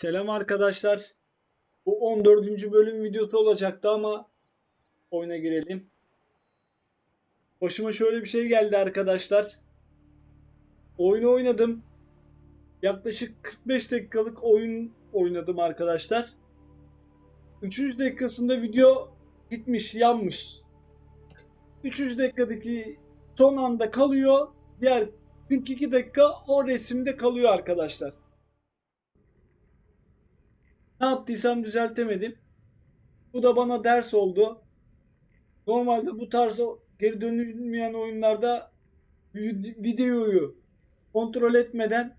Selam arkadaşlar. Bu 14. bölüm videosu olacaktı ama oyuna girelim. Başıma şöyle bir şey geldi arkadaşlar. Oyunu oynadım. Yaklaşık 45 dakikalık oyun oynadım arkadaşlar. 3. dakikasında video gitmiş, yanmış. 3. dakikadaki son anda kalıyor. Diğer 42 dakika o resimde kalıyor arkadaşlar. Ne yaptıysam düzeltemedim. Bu da bana ders oldu. Normalde bu tarz geri dönülmeyen oyunlarda vid- videoyu kontrol etmeden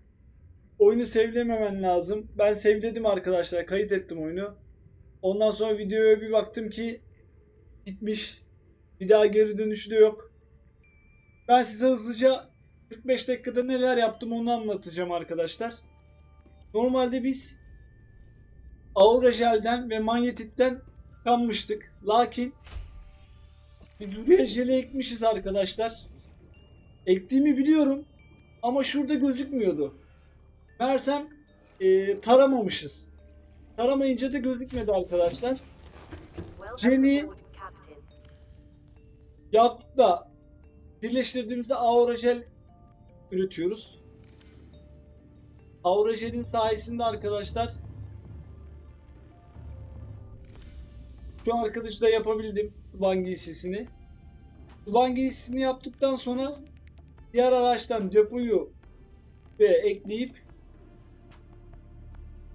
oyunu sevlememen lazım. Ben sevledim arkadaşlar. Kayıt ettim oyunu. Ondan sonra videoya bir baktım ki gitmiş. Bir daha geri dönüşü de yok. Ben size hızlıca 45 dakikada neler yaptım onu anlatacağım arkadaşlar. Normalde biz Aura jelden ve manyetitten kanmıştık. Lakin buraya jeli ekmişiz arkadaşlar. Ektiğimi biliyorum ama şurada gözükmüyordu. Meğersem e, taramamışız. Taramayınca da gözükmedi arkadaşlar. Jenny Yakut'la birleştirdiğimizde Aura jel üretiyoruz. Aura jelin sayesinde arkadaşlar Şu arkadaşla yapabildim Suban giysisini. Suban giysisini yaptıktan sonra diğer araçtan depoyu ve ekleyip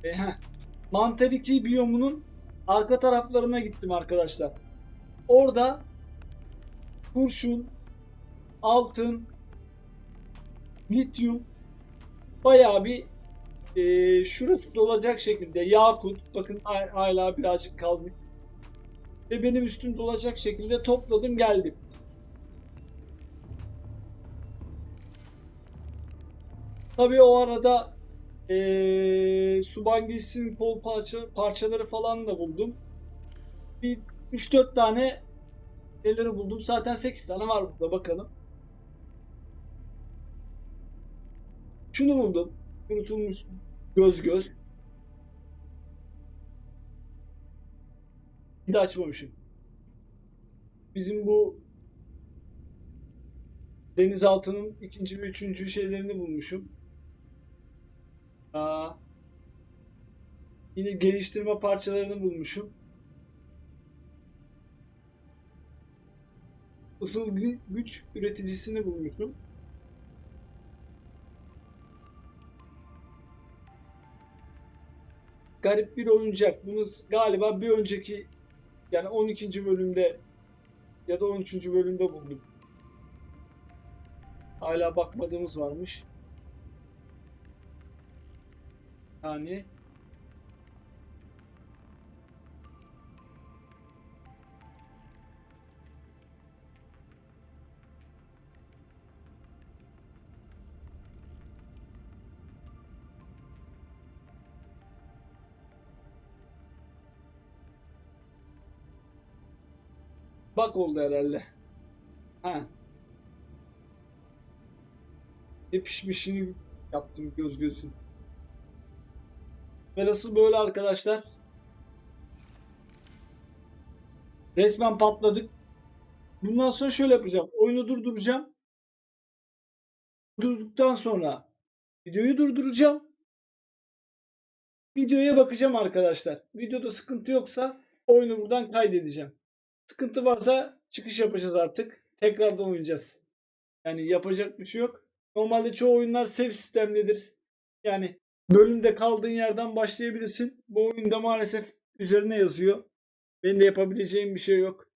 e, heh, Mantar 2 biyomunun arka taraflarına gittim arkadaşlar. Orada kurşun, altın, lityum bayağı bir e, şurası dolacak şekilde yakut bakın hala birazcık kalmış ve benim üstüm dolacak şekilde topladım geldim. Tabii o arada ee, Subangis'in kol parça, parçaları falan da buldum. Bir 3-4 tane elleri buldum. Zaten 8 tane var burada bakalım. Şunu buldum. Kurutulmuş göz göz. Bir de açmamışım. Bizim bu denizaltının ikinci ve üçüncü şeylerini bulmuşum. Aa, yine geliştirme parçalarını bulmuşum. Isıl gü- güç üreticisini bulmuşum. Garip bir oyuncak. Bunu galiba bir önceki yani 12. bölümde ya da 13. bölümde buldum. Hala bakmadığımız varmış. Yani bak oldu herhalde. Ha. Ne pişmişini yaptım göz gözün. Velası böyle arkadaşlar. Resmen patladık. Bundan sonra şöyle yapacağım. Oyunu durduracağım. Durduktan sonra videoyu durduracağım. Videoya bakacağım arkadaşlar. Videoda sıkıntı yoksa oyunu buradan kaydedeceğim. Sıkıntı varsa çıkış yapacağız artık. Tekrardan oynayacağız. Yani yapacak bir şey yok. Normalde çoğu oyunlar save sistemlidir. Yani bölümde kaldığın yerden başlayabilirsin. Bu oyunda maalesef üzerine yazıyor. Benim de yapabileceğim bir şey yok.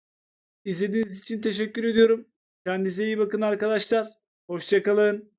İzlediğiniz için teşekkür ediyorum. Kendinize iyi bakın arkadaşlar. Hoşçakalın.